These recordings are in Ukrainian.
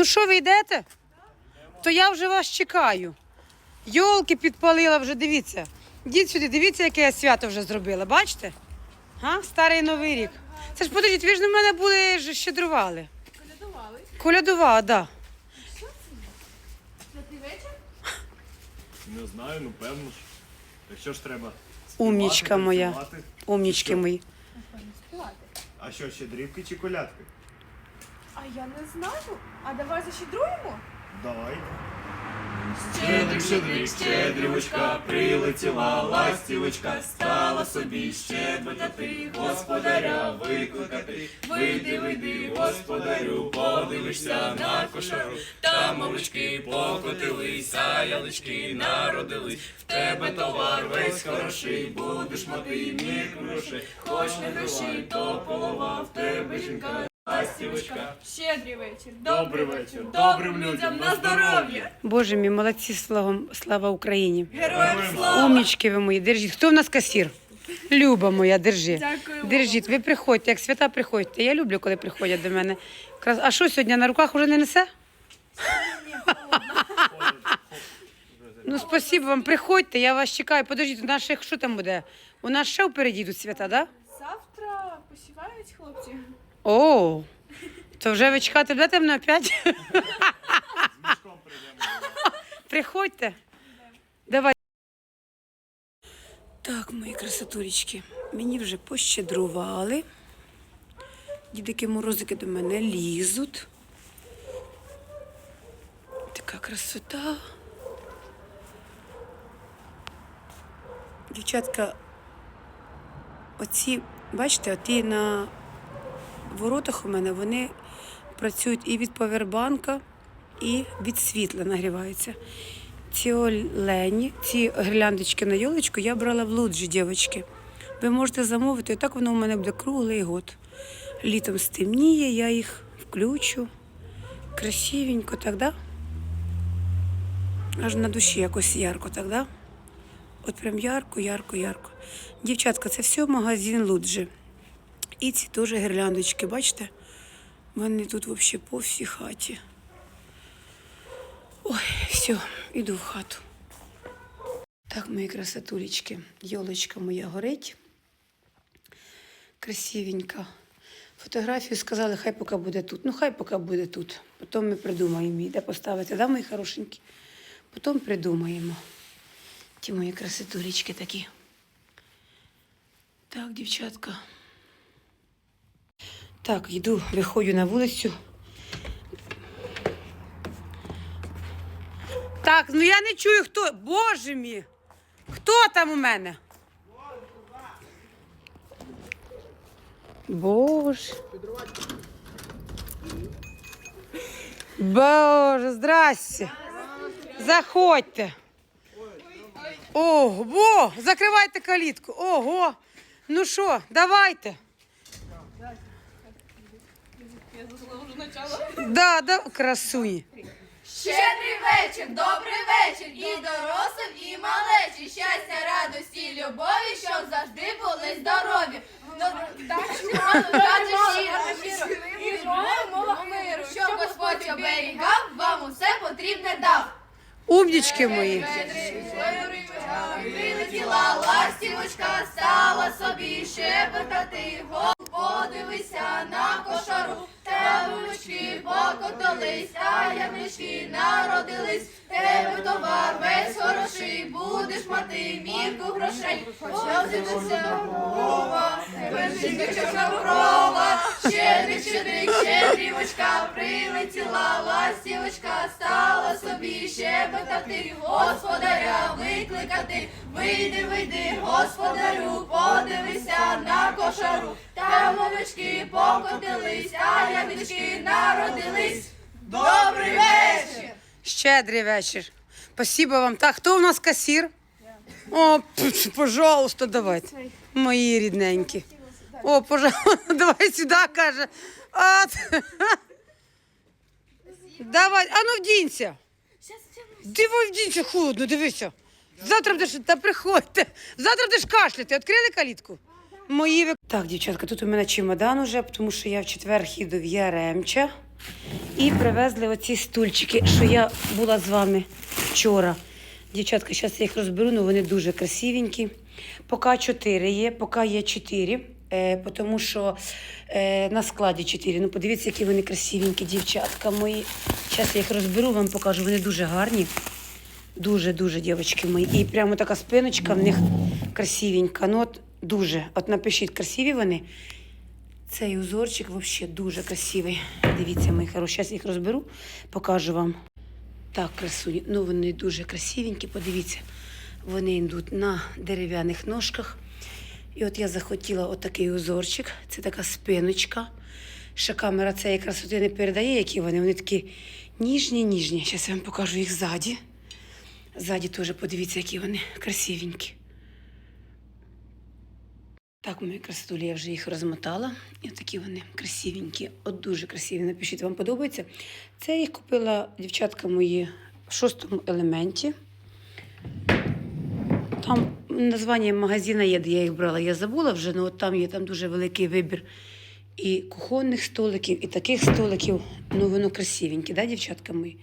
Ну що, ви йдете? То я вже вас чекаю. Йолки підпалила вже, дивіться. Йдіть сюди, дивіться, яке я свято вже зробила. Бачите? Га? Старий новий рік. Це ж подождіть, ви ж на мене були ж щедрували. Колядували. Колядувала, так. Вечір? Не знаю, ну певно ж. Якщо ж треба. Умнічка моя. танцювати. Умнічки мої. А що, щедрівки чи колядки? А я не знаю. А давай защедруємо? Давай. Щедрик, щедрик, щедрівочка, прилетіла ластівочка, стала собі щедротати, господаря викликати. Вийди, вийди, господарю, подивишся на кошару, там мовички покотились, а ялички народились. В тебе товар весь хороший, будеш мати мірку грошей. Хоч не грошей, то полова, в тебе жінка. Ластівочка, Щедрий вечір. Добрий вечір. Добрим людям на здоров'я. Боже мій, молодці, слава, слава Україні. Героям слава! Умнічки ви мої, держіть. Хто в нас касір? Люба моя, держи. Дякую вам. Держіть, ви приходьте, як свята приходьте. Я люблю, коли приходять до мене. А що сьогодні на руках уже не несе? Ну, спасибо вам, приходьте, я вас чекаю. Подождіть, у нас ще що там буде? У нас ще впереді йдуть свята, так? Да? Завтра посівають хлопці. О, то вже ви чекати будете мене опять? З мішком прийдемо. Приходьте. Давай. Так, мої красотулечки, мені вже пощедрували. Дідики морозики до мене лізуть. Така красота. Дівчатка, оці, бачите, оті на воротах у мене вони працюють і від повербанка, і від світла нагріваються. Ці олені, ці гірляндочки на йолочку я брала в луджі, дівчатки. Ви можете замовити, і так воно у мене буде круглий год. Літом стемніє, я їх включу. Красивенько так, да? Аж на душі якось ярко, так, да? От прям ярко, ярко, ярко. Дівчатка, це все магазин Луджі. І ці теж гірляндочки, бачите? Вони тут взагалі по всій хаті. Ой, все, іду в хату. Так, мої красотулечки, йолочка моя горить. Красивенька. Фотографію сказали, хай поки буде тут. Ну, хай поки буде тут. Потім ми придумаємо її, де поставити, да, мої хорошенькі? Потім придумаємо. Ті мої красотулечки такі. Так, дівчатка. Так, йду, виходжу на вулицю. Так, ну я не чую, хто. Боже мій! Хто там у мене? Боже. Боже, здрасте. Заходьте. Ого, закривайте калітку. Ого. Ну що, давайте. Я. Да, да, красуні. Щедрий вечір, добрий вечір, і дорослим, і малечі. Щастя, радості, любові, щоб завжди були здорові. І мого миру, щоб Господь оберігав, вам усе потрібне дав. Умнічки мої. Прилетіла ластівочка, стала собі щебетати. Гол, подивися на кошару, Темочки покотились, а ямички народились. Тебе товар весь хороший, будеш мати мірку грошей. Позивися мова, тебе жінка чорноброва. Щедрик, щедрик, щедрівочка, прилетіла ластівочка, стала собі щебетати, господаря викликати. Вийди, вийди, господарю, подивися на кошару. Там покотились, а ямички народились. Добрий вечір! Щедрий вечір. Спасибо вам. Так, хто у нас касір? О, пожалуйста, давайте. Мої рідненькі. О, пожалуйста, давай сюди, каже. А, т- давай, а ну вдінься. Диво вдінься, холодно, дивися. Завтра будеш, та приходьте. Завтра будеш кашляти. Відкрили калітку? Мої. Так, дівчатка, тут у мене чемодан уже, тому що я в четвер їду в Яремча. І привезли оці стульчики, що я була з вами вчора. Дівчатка, зараз я їх розберу, але вони дуже красивенькі. Поки 4 є, поки є 4, е, тому що е, на складі 4. Ну, подивіться, які вони красивенькі, дівчатка мої. Зараз я їх розберу, вам покажу. Вони дуже гарні. Дуже-дуже, дівчатки мої. І прямо така спиночка в них красивенька. Ну, от дуже. От напишіть, красиві вони. Цей узорчик взагалі дуже красивий. Дивіться, мої хороші. Зараз їх розберу, покажу вам. Так, красуні. Ну, вони дуже красивенькі, подивіться. Вони йдуть на дерев'яних ножках. І от я захотіла отакий узорчик. Це така спиночка. Ще камера це якраз не передає, які вони. Вони такі ніжні, ніжні. Зараз я вам покажу їх ззаді. Ззаді теж подивіться, які вони красивенькі. Так, мої красотулі, я вже їх розмотала. І такі вони красивенькі, от дуже красиві. Напишіть, вам подобається. Це я їх купила дівчатка мої в шостому елементі. Там названня магазина є, де я їх брала. Я забула вже, але там є там дуже великий вибір і кухонних столиків, і таких столиків. Ну, воно красивеньке, да, дівчатка мої?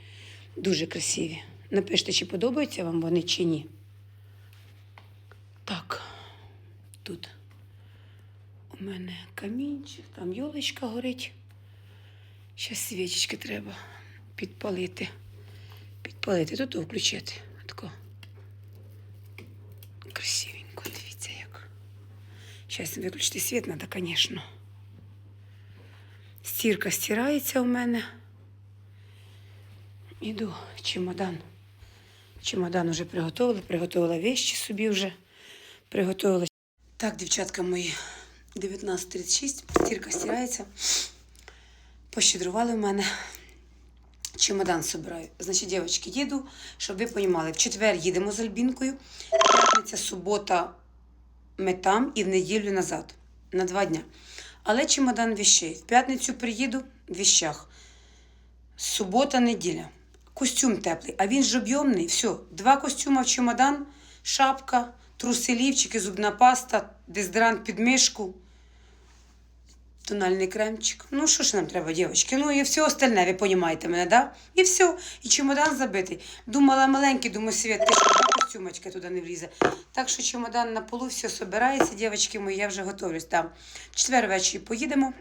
Дуже красиві. Напишіть, чи подобаються вам вони, чи ні. Так, тут у мене камінчик, там йолочка горить. Ще свічечки треба підпалити. Підпалити, тут включити. Тако. Красивенько, дивіться як. Зараз виключити світ треба, звісно. Стірка стирається у мене. Іду, чемодан. Чемодан вже приготувала, приготувала вещі собі вже. Приготувала. Так, дівчатка мої, 19.36, стірка стирається. Пощедрували в мене. Чемодан собираю. Значить, дівчатки, їду, щоб ви розуміли, в четвер їдемо з Альбінкою, п'ятниця, субота ми там і в неділю назад. На два дня. Але чемодан віщей. В п'ятницю приїду в віщах. Субота, неділя. Костюм теплий, а він ж об'ємний. Все, два костюма в чемодан, шапка, труси лівчики, зубна паста, дезодорант під мишку, тональний кремчик. Ну, що ж нам треба, дівчатки? Ну і все остальне, ви розумієте мене, да? І все. І чемодан забитий. Думала маленький, думаю, Свет, ти що, два костюмочки туди не влізе. Так що чемодан на полу, все собирається, дівчатки мої, я вже готовлюсь там. В четвер ввечері поїдемо.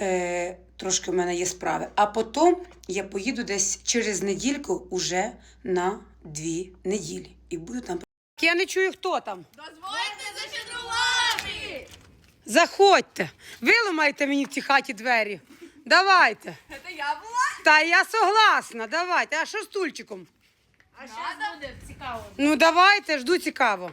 Е, трошки в мене є справи. А потім я поїду десь через недільку уже на дві неділі. І буду там. Я не чую, хто там. Дозвольте зачадрувати! Заходьте. Виламайте мені в цій хаті двері. Давайте. Це я була? Та я согласна, давайте. А що з стульчиком? А що буде цікаво? Ну давайте, жду цікаво.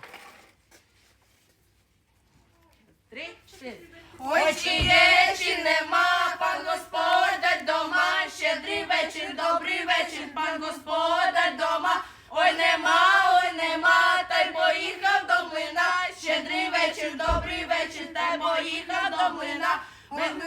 Три, чотири. Ой, чи є, чи нема, пан господар дома, щедрий вечір, добрий вечір, пан господар дома. Ой, нема, вечір, добрий вечір, та й поїхав до млина. Меду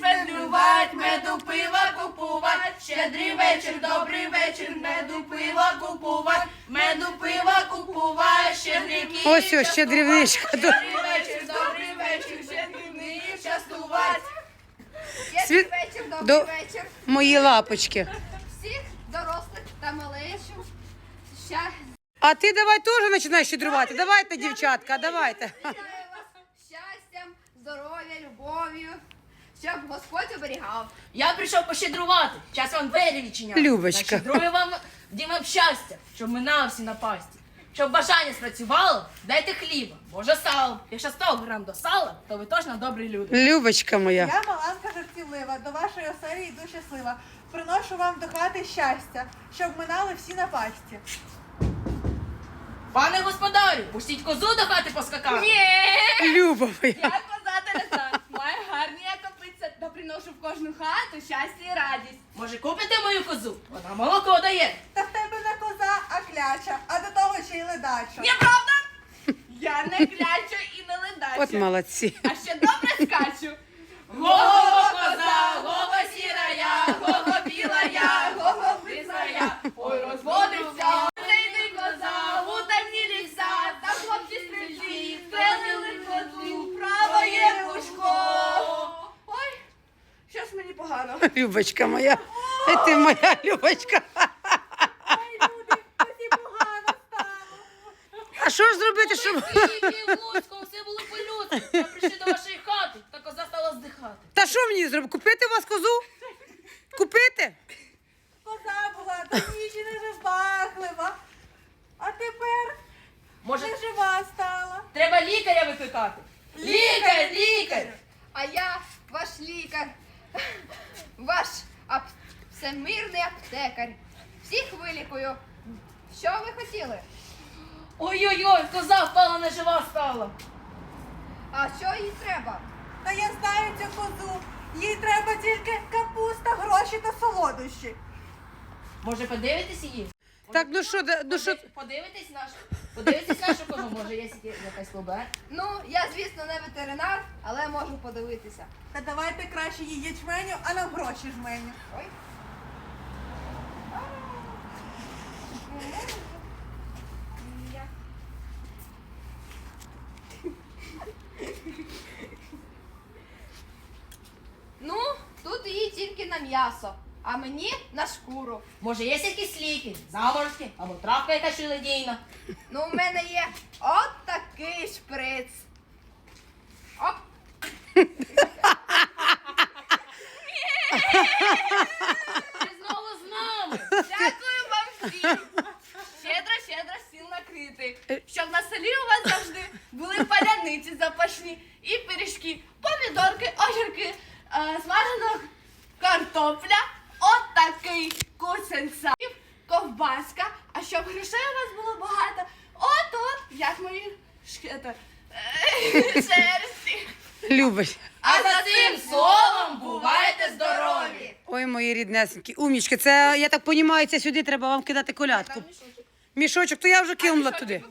федрювать, меду пива купувать, щедрий вечір, добрий вечір, меду пива купувать, меду пива купувать, щедрики. Ось ось ще дрібничка. Добрий вечір, добрий вечір, щедрівний частувати. Світ... вечір, добрий До... вечір. Мої лапочки. Всіх дорослих та малечів. Ща... А ти давай теж починай щедрувати. Давайте, дівчатка, давайте. Вітаю вас щастям, здоров'я, любов'ю, щоб Господь оберігав. Я прийшов пощедрувати. Час вам двері відчиняти. Любочка. Щедрую вам дімам щастя, щоб минав всі напасті. Щоб бажання спрацювало, дайте хліба, може сало. Якщо 100 грам до сала, то ви точно добрі люди. Любочка моя. Я Маланка жартівлива, до вашої оселі йду щаслива. Приношу вам до хати щастя, щоб минали всі напасті. Пане господарю, пустіть козу до хати поскакати. Люба моя. Я коза Тереза, маю гарні я копиця, та приношу в кожну хату щастя і радість. Може купите мою козу? Вона молоко дає. Та в тебе не коза, а кляча, а до того ще й ледача. Неправда? Я не клячу і не ледачу. От молодці. А ще добре скачу. Го-го, коза, го-го, сіра я, го-го, біла я, го-го, бисла я. Ой, розводився. Зайди коза, у темні ліса, та хлопці стрільці, певнили козу, право є пушко. Ой, щось мені погано. Любочка моя. Ти моя Любочка. Мені погано стало. А що ж зробити, щоб. В Луцькому, все було по-людськи. Ми прийшли до вашої хати, та коза стала здихати. Та що мені зробити? Купити у вас козу? Купити? Коза була до нічі неживахлива. А тепер Може, не жива стала. треба лікаря викликати? Лікар, лікар! А я ваш лікар, ваш ап... всемирний аптекар. Всіх вилікую. Що ви хотіли? Ой-ой-ой, коза впала, не жива стала. А що їй треба? Та я знаю цю козу. Їй треба тільки капуста, гроші та солодощі. Може, подивитись її? Так, ну що, ну що. Подивитись нашу, подивитись нашу козу, може, є якась лоба? Ну, я, звісно, не ветеринар, але можу подивитися. Та давайте краще їй ячменю, а нам гроші жменю. Ой. Ну, тут її тільки на м'ясо, а мені на шкуру. Може, є якісь ліки, заморозки, або травка якась шилодійна? Ну, у мене є от такий шприц. Оп. Ти знову з нами. Дякую вам всім. Щедро, щедро стіл накритий. Щоб на селі у вас завжди були паляниці запашні і пиріжки, помідорки, огірки, е, смажена картопля, от такий сапів, ковбаска. А щоб грошей у вас було багато, от от, як мої шкета. Шерсті. Любиш. А за цим словом бувайте здорові. Ой, мої ріднесенькі, умнічки, це, я так розумію, це сюди треба вам кидати колядку. Мішочок, то я вже кинула туди.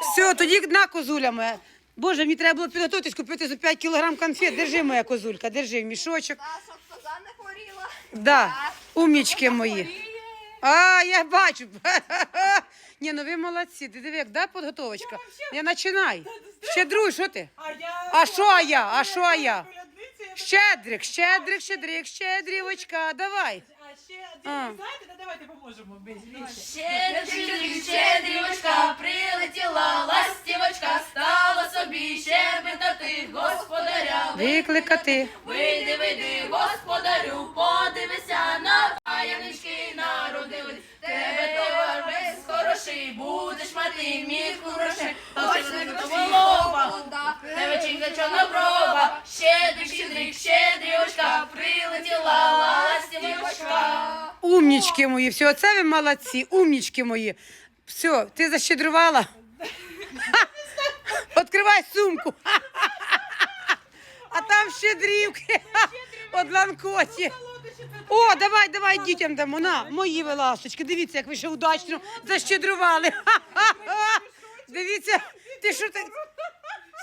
Все, тоді на козуля моя. Боже, мені треба було підготуватись, купити за 5 кілограм конфет. Держи, моя козулька, держи мішочок. Та, щоб коза не хворіла. Да, умнічки мої. А, я бачу. Ні, ну ви молодці. Ти диви, як да, підготовочка? Я починай. Щедруй, що ти? А я. А що а я? А що а я? Я Щедрик, щедрик, щедрик, щедрівочка, давай. Ще А. один, знаєте, та давайте поможемо. Щедрик, щедрівочка, прилетіла ластівочка, стала собі щебетати господаря. Викликати. Вийди, вийди, господарю, подивися на таємнички народились. Тебе весь хороший, будеш мати мірку грошей. Точно не голова, тебе чинка чорноброва. Щедрик, щедрик, щедрівочка, прилетіла ластівочка. Умнічки мої, все, оце ви молодці, умнічки мої. Все, ти защедрувала? Відкривай сумку. А там щедрівки. От ланкоті. О, давай, давай дітям дамо. На, мої ви ласточки. Дивіться, як ви ще удачно защедрували. Дивіться, ти що ти?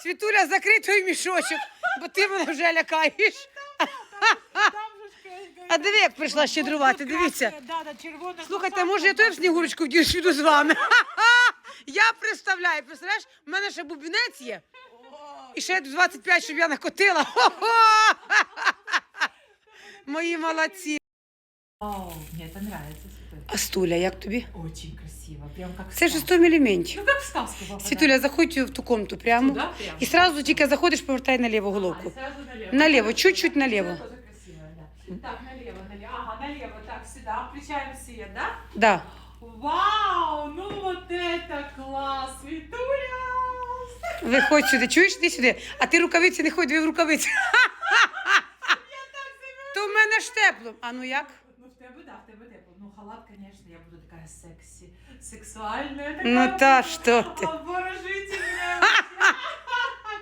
Світуля, закрий той мішочок, бо ти мене вже лякаєш. А диви, як прийшла щедрувати, дивіться. Слухайте, може я в снігурочку вдішу з вами? Я представляю, представляєш, в мене ще бубінець є. І ще 25, щоб я накотила. Хо-хо! Мої молодці. Вау, мне это нравится. А стуля, як тобі? Очень красиво, прям как Це ж сказка. 100 міліментів. Ну как в сказку попадает. Світуля, заходь в ту комнату прямо. Туда прямо? І сразу тільки заходиш, повертай наліво головку. сразу налево. Налево, чуть-чуть налево. Тоже красиво, да. Так, налево, налево. Ага, налево. Так, сюда. Включаем свет, да? Да. Вау, ну вот это класс, Светуля! Виходь сюди, чуєш, іди сюди. А ти рукавиці не ходь, дві в рукавиці. В тепло. А ну як? Ну, в тебе, да, в тебе тепло. Ну, халат, конечно, я буду такая секси, сексуальная. Ну та буду. що ти? Обворожительная.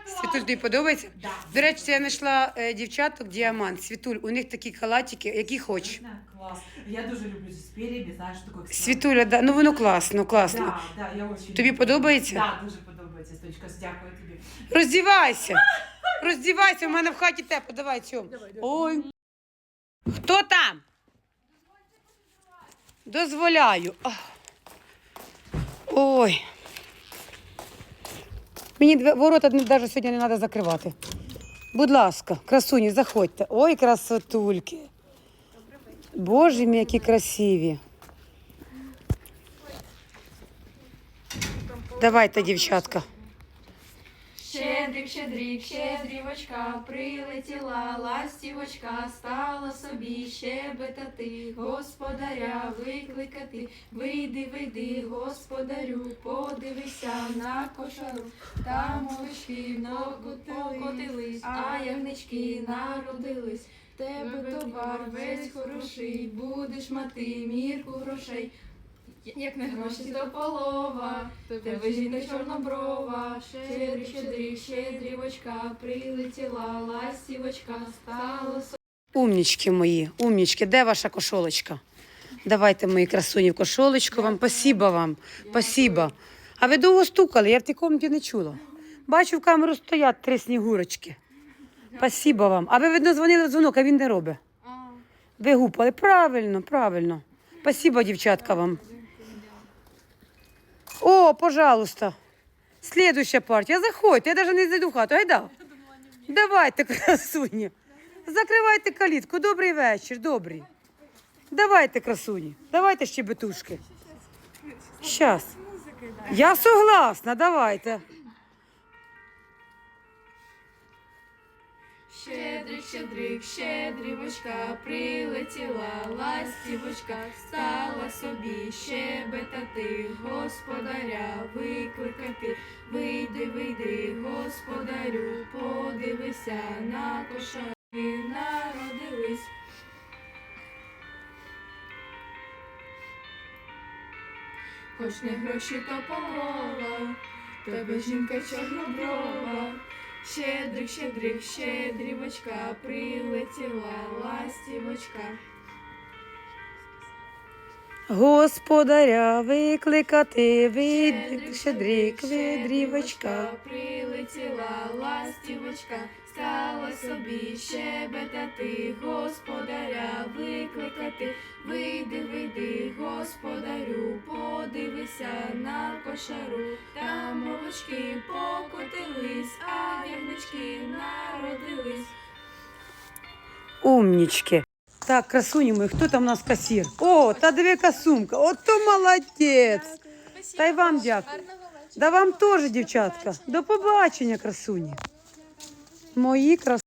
Світуль, тобі подобається? Да. До речі, я знайшла е, дівчаток діамант. Світуль, у них такі халатики, які хочеш. Да, класс. Я дуже люблю з знаєш, такой экстра- Світуля, да, ну воно класно, класно. Да, да, я очень Тобі люблю. подобається? Да, дуже подобається, Сточка, дякую тобі. Роздівайся. Роздівайся, у мене в хаті тепло. Давай цьому. Ой. Хто там? Дозволяю. Ой. Мені ворота навіть сьогодні не треба закривати. Будь ласка, красуні, заходьте. Ой, красотульки. Боже мій, які красиві. Давайте, дівчатка. Щедрик, щедрик, щедрівочка, прилетіла ластівочка, стала собі щебетати, господаря викликати. Вийди, вийди, господарю, подивися на кошару, там овечки покотились, а ягнички народились. Тебе товар весь хороший, будеш мати мірку грошей. Як не гроші, то полова, тебе жінка чорноброва, щедрик, щедрик, щедрівочка, прилетіла ластівочка, стала Умнічки мої, умнічки, де ваша кошолочка? Давайте, мої красуні, в кошолочку вам. Спасибо вам. Спасибо. А ви довго стукали, я в тій комнаті не чула. Бачу, в камеру стоять три снігурочки. Спасибо вам. А ви, видно, дзвонили в дзвонок, а він не робить. Ви гупали. Правильно, правильно. Спасибо, дівчатка, вам. О, пожалуйста. Следующая партія. Заходьте, я навіть не зайду в хату. Гайда. Давайте, красуні. Закривайте калітку. Добрий вечір, добрий. Давайте, красуні. Давайте ще бетушки. Щас. Я согласна, давайте. Щедрик, щедрик, щедрівочка, прилетіла ластівочка, стала собі щебетати, господаря викликати. Вийди, вийди, господарю, подивися на кошари народились. Хоч не гроші, то полова, тебе жінка чорноброва. Щедрик, щедрик, щедрівочка, прилетіла ластівочка. Господаря викликати, вид, щедрик, видрівочка. прилетіла ластівочка, стала собі щебетати, господаря викликати. Вийди, вийди, господарю, подивися на кошару. Там овочки покотились, а ягнички народились. Умнічки. Так, красуні мої, хто там у нас касір? О, та диви сумка. Ото молодець. Та й вам дякую. Да вам теж, дівчатка. До побачення, красуні. Мої красуні.